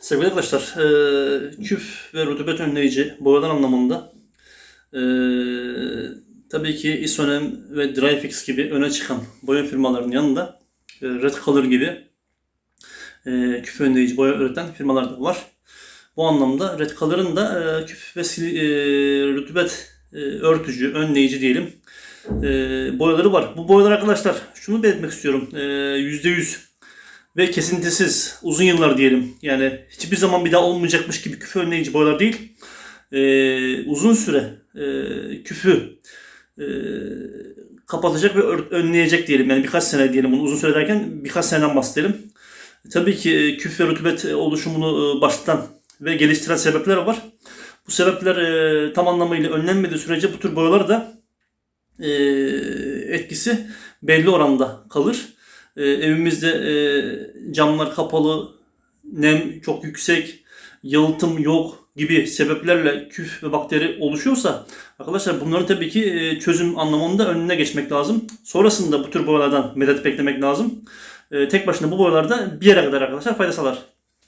Sevgili arkadaşlar, e, küf ve rutubet önleyici boyalar anlamında e, tabii ki Isonem ve Dryfix gibi öne çıkan boya firmalarının yanında e, Red Color gibi e, küf önleyici boya üreten firmalar da var. Bu anlamda Red Color'ın da e, küf ve sil- e, rutubet e, örtücü, önleyici diyelim e, boyaları var. Bu boyalar arkadaşlar şunu belirtmek istiyorum. E, %100 ve kesintisiz uzun yıllar diyelim. Yani hiçbir zaman bir daha olmayacakmış gibi küfü önleyici boyalar değil. Ee, uzun süre e, küfü e, kapatacak ve önleyecek diyelim. Yani birkaç sene diyelim bunu uzun süre derken birkaç seneden bahsedelim. Tabii ki e, küf ve rutubet oluşumunu e, başlatan ve geliştiren sebepler var. Bu sebepler e, tam anlamıyla önlenmediği sürece bu tür boyalar da e, etkisi belli oranda kalır. E, evimizde e, camlar kapalı, nem çok yüksek, yalıtım yok gibi sebeplerle küf ve bakteri oluşuyorsa arkadaşlar bunların tabii ki e, çözüm anlamında önüne geçmek lazım. Sonrasında bu tür boyalardan medet beklemek lazım. E, tek başına bu boyalarda bir yere kadar arkadaşlar fayda sağlar.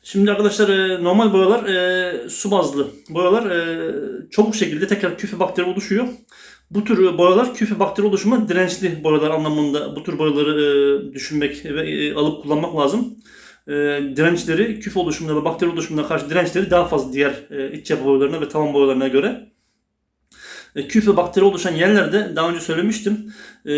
Şimdi arkadaşlar e, normal boyalar e, su bazlı boyalar e, çabuk şekilde tekrar küf ve bakteri oluşuyor. Bu tür boyalar küf ve bakteri oluşumuna dirençli boyalar anlamında bu tür boyaları e, düşünmek ve e, alıp kullanmak lazım. E, dirençleri küf oluşumuna ve bakteri oluşumuna karşı dirençleri daha fazla diğer e, iç yapı boyalarına ve tavan boyalarına göre. E, küf ve bakteri oluşan yerlerde daha önce söylemiştim. E,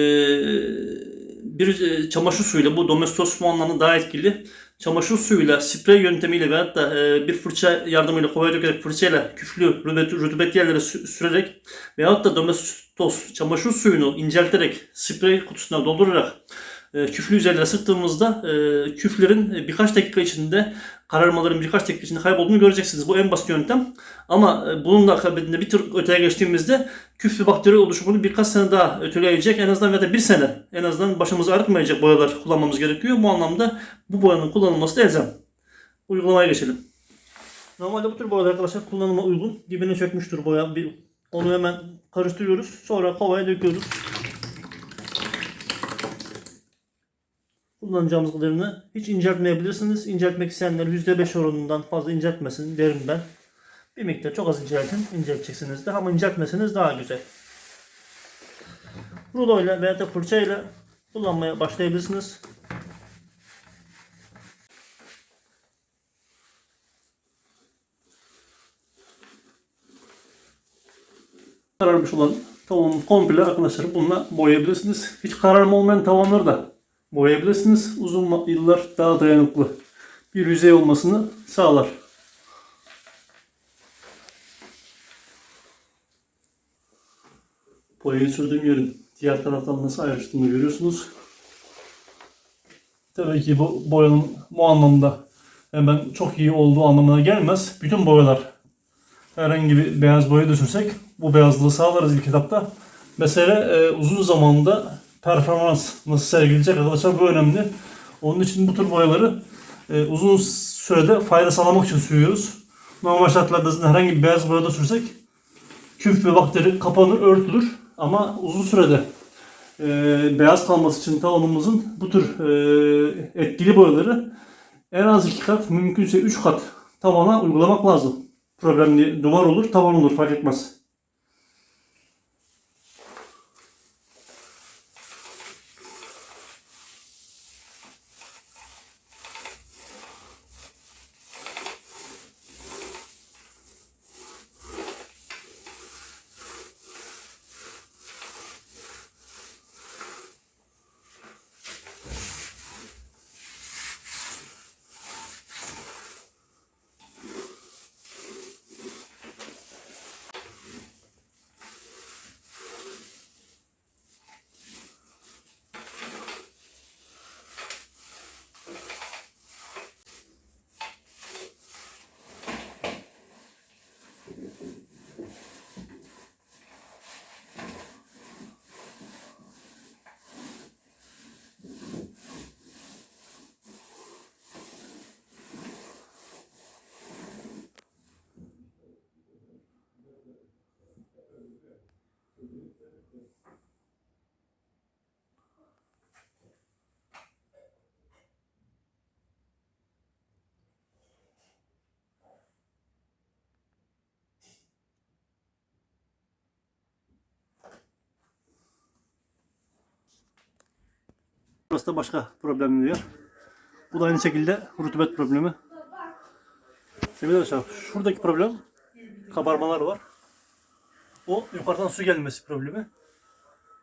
bir e, çamaşır suyuyla bu domestos bu daha etkili. Çamaşır suyuyla, sprey yöntemiyle veyahut da e, bir fırça yardımıyla kovaya dökerek fırçayla küflü rutubet, rutubetli yerlere sü- sürerek veyahut da domestos çamaşır suyunu incelterek sprey kutusuna doldurarak küflü yüzeylere sıktığımızda e, küflerin e, birkaç dakika içinde kararmaların birkaç dakika içinde kaybolduğunu göreceksiniz. Bu en basit yöntem. Ama e, bunun da akabinde bir tür öteye geçtiğimizde küf ve bakteri oluşumunu birkaç sene daha öteleyecek. En azından ya da bir sene en azından başımızı ağrıtmayacak boyalar kullanmamız gerekiyor. Bu anlamda bu boyanın kullanılması da elzem. Uygulamaya geçelim. Normalde bu tür boyalar arkadaşlar kullanıma uygun. Dibine çökmüştür boya. Bir, onu hemen karıştırıyoruz. Sonra kovaya döküyoruz. Kullanacağımız kadarını hiç inceltmeyebilirsiniz. İnceltmek isteyenler %5 oranından fazla inceltmesin derim ben. Bir miktar çok az inceltin. incelteceksiniz de ama inceltmeseniz daha güzel. Ruloyla veya da fırçayla kullanmaya başlayabilirsiniz. Kararmış olan tavanı komple arkadaşlar bununla boyayabilirsiniz. Hiç kararma olmayan tavanları da boyayabilirsiniz. Uzun yıllar daha dayanıklı bir yüzey olmasını sağlar. Boyayı sürdüğüm yerin diğer taraftan nasıl ayrıştığını görüyorsunuz. Tabii ki bu boyanın bu anlamda hemen çok iyi olduğu anlamına gelmez. Bütün boyalar herhangi bir beyaz boya da bu beyazlığı sağlarız ilk etapta. Mesele e, uzun zamanda performans nasıl sergileyecek arkadaşlar bu önemli. Onun için bu tür boyaları e, uzun sürede fayda sağlamak için sürüyoruz. Normal şartlarda zaten herhangi bir beyaz boya da sürsek küf ve bakteri kapanır, örtülür. Ama uzun sürede e, beyaz kalması için tavanımızın bu tür e, etkili boyaları en az iki kat, mümkünse üç kat tavana uygulamak lazım. Problemli duvar olur, tavan olur fark etmez. Burası da başka problemli bir yer. Bu da aynı şekilde rutubet problemi. Sevgili arkadaşlar şuradaki problem kabarmalar var. O yukarıdan su gelmesi problemi.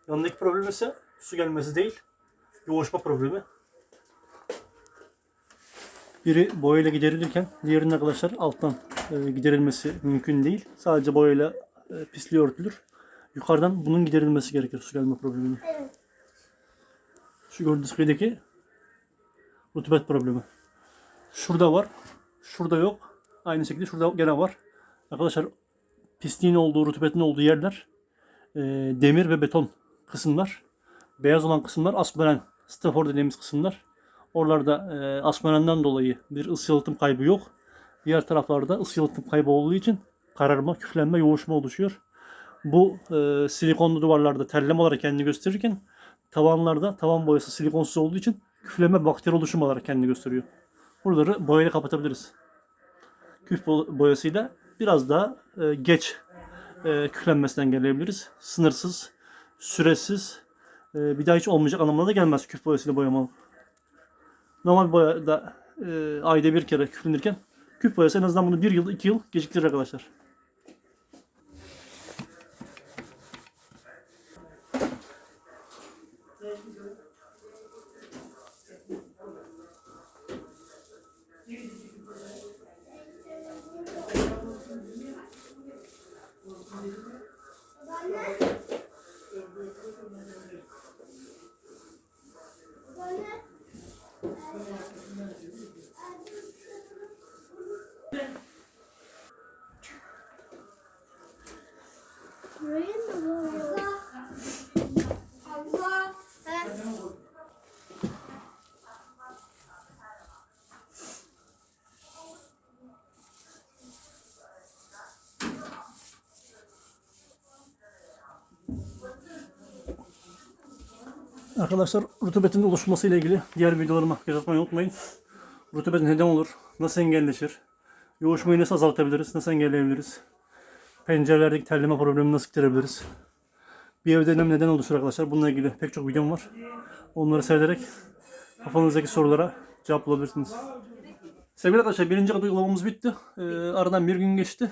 Yanındaki problem ise su gelmesi değil. Yoğuşma problemi. Biri boyayla giderilirken diğerinin arkadaşlar alttan e, giderilmesi mümkün değil. Sadece boyayla e, pisliği örtülür. Yukarıdan bunun giderilmesi gerekir su gelme problemini. Şu gördüğünüz kıyıdaki rutubet problemi. Şurada var. Şurada yok. Aynı şekilde şurada gene var. Arkadaşlar pisliğin olduğu, rutubetin olduğu yerler e, demir ve beton kısımlar. Beyaz olan kısımlar asmeren, strafor dediğimiz kısımlar. Oralarda e, asmerenden dolayı bir ısı yalıtım kaybı yok. Diğer taraflarda ısı yalıtım kaybı olduğu için kararma, küflenme, yoğuşma oluşuyor. Bu e, silikonlu duvarlarda terleme olarak kendini gösterirken tavanlarda tavan boyası silikonsuz olduğu için küfleme bakteri oluşumu olarak kendini gösteriyor. Buraları boyayla kapatabiliriz. Küf bo- boyasıyla biraz daha e, geç e, küflenmesini engelleyebiliriz. Sınırsız, süresiz, e, bir daha hiç olmayacak anlamına da gelmez küf boyasıyla boyama. Normal boyada e, ayda bir kere küflenirken küf boyası en azından bunu bir yıl, iki yıl geciktirir arkadaşlar. Arkadaşlar rutubetin oluşması ile ilgili diğer videolarıma göz unutmayın. Rutubet neden olur? Nasıl engelleşir? Yoğuşmayı nasıl azaltabiliriz? Nasıl engelleyebiliriz? Pencerelerdeki terleme problemini nasıl giderebiliriz? Bir evde nem neden oluşur arkadaşlar? Bununla ilgili pek çok videom var. Onları seyrederek kafanızdaki sorulara cevap bulabilirsiniz. Sevgili arkadaşlar birinci kat uygulamamız bitti. Ee, aradan bir gün geçti.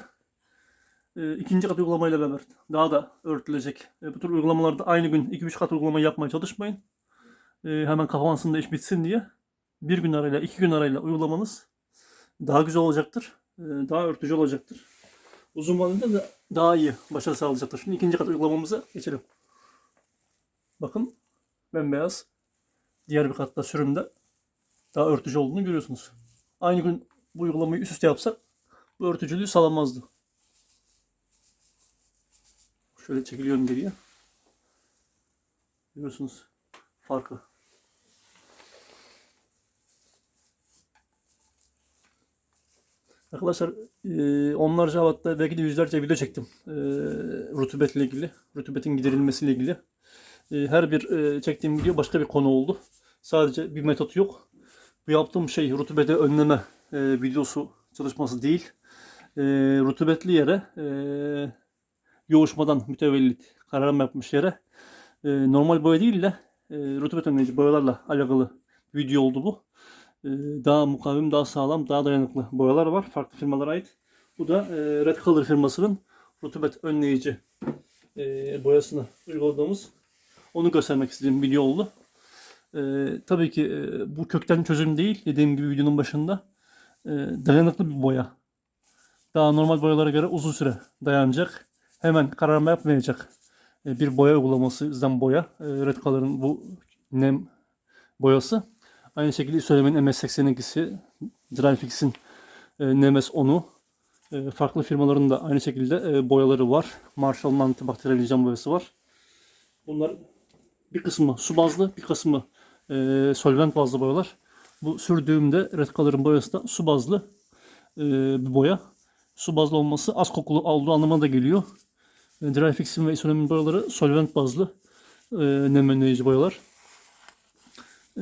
Ee, ikinci kat uygulamayla beraber daha da örtülecek. Ee, bu tür uygulamalarda aynı gün 2-3 kat uygulama yapmaya çalışmayın. Ee, hemen kafansında iş bitsin diye. Bir gün arayla, iki gün arayla uygulamanız daha güzel olacaktır. Ee, daha örtücü olacaktır. Uzun vadede de daha iyi başarı sağlayacaktır. Şimdi ikinci kat uygulamamıza geçelim. Bakın bembeyaz. Diğer bir katta sürümde daha örtücü olduğunu görüyorsunuz. Aynı gün bu uygulamayı üst üste yapsak bu örtücülüğü sağlamazdı. Şöyle çekiliyorum geriye. Görüyorsunuz farkı. Arkadaşlar e, onlarca hatta belki de yüzlerce video çektim. E, rutubetle ilgili, rutubetin giderilmesiyle ilgili. E, her bir e, çektiğim video başka bir konu oldu. Sadece bir metot yok. Bu yaptığım şey rutubeti önleme videosu çalışması değil. Rutubetli yere yoğuşmadan mütevellit kararım yapmış yere e, normal boya değil de e, rutubet önleyici boyalarla alakalı video oldu bu. E, daha mukavim, daha sağlam, daha dayanıklı boyalar var. Farklı firmalara ait. Bu da e, Red Color firmasının rutubet önleyici e, boyasını uyguladığımız onu göstermek istediğim video oldu. E, tabii ki e, bu kökten çözüm değil. Dediğim gibi videonun başında e, dayanıklı bir boya. Daha normal boyalara göre uzun süre dayanacak hemen kararma yapmayacak e, bir boya uygulaması bizden boya. E, Red bu nem boyası. Aynı şekilde söylemenin MS82'si, Dryfix'in e, Nemes 10'u. E, farklı firmaların da aynı şekilde boyaları var. Marshall'ın antibakteriyel cam boyası var. Bunlar bir kısmı su bazlı, bir kısmı solvent bazlı boyalar. Bu sürdüğümde Red boyası da su bazlı bir boya. Su bazlı olması az kokulu olduğu anlamına da geliyor. E, Dryfix'in ve isolemin boyaları solvent bazlı e, nem önleyici boyalar.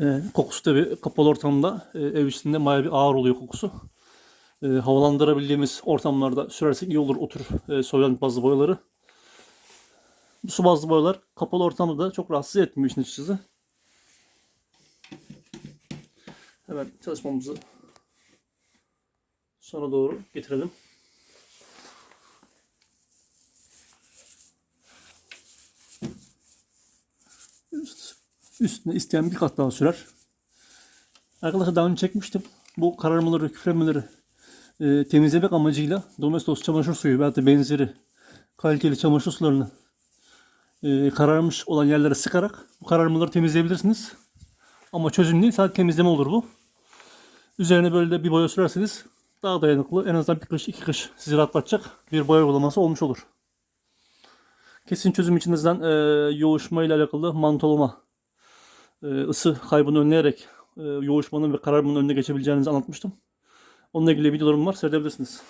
E, kokusu tabi kapalı ortamda e, ev içinde baya bir ağır oluyor kokusu. E, havalandırabildiğimiz ortamlarda sürersek iyi olur otur e, solvent bazlı boyaları. Bu su bazlı boyalar kapalı ortamda da çok rahatsız etmiyor işin açıkçası. Hemen çalışmamızı sona doğru getirelim. Üst, üstüne isteyen bir kat daha sürer. Arkadaşlar daha önce çekmiştim. Bu kararmaları, küflenmeleri e, temizlemek amacıyla Domestos çamaşır suyu veya benzeri kaliteli çamaşır sularını e, kararmış olan yerlere sıkarak bu kararmaları temizleyebilirsiniz. Ama çözüm değil, sadece temizleme olur bu. Üzerine böyle de bir boya sürerseniz daha dayanıklı, en azından bir kış, iki kış sizi rahatlatacak bir boya uygulaması olmuş olur. Kesin çözüm için azından e, yoğuşma ile alakalı mantolama, ısı kaybını önleyerek e, yoğuşmanın ve kararmanın önüne geçebileceğinizi anlatmıştım. Onunla ilgili videolarım var, seyredebilirsiniz.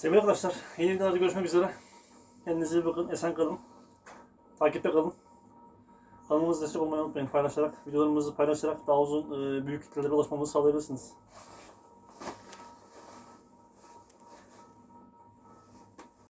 Sevgili arkadaşlar, yeni videolarda görüşmek üzere. Kendinize iyi bakın, esen kalın. Takipte kalın. Kanalımıza destek olmayı unutmayın. Paylaşarak, videolarımızı paylaşarak daha uzun, e, büyük kitlelere ulaşmamızı sağlayabilirsiniz.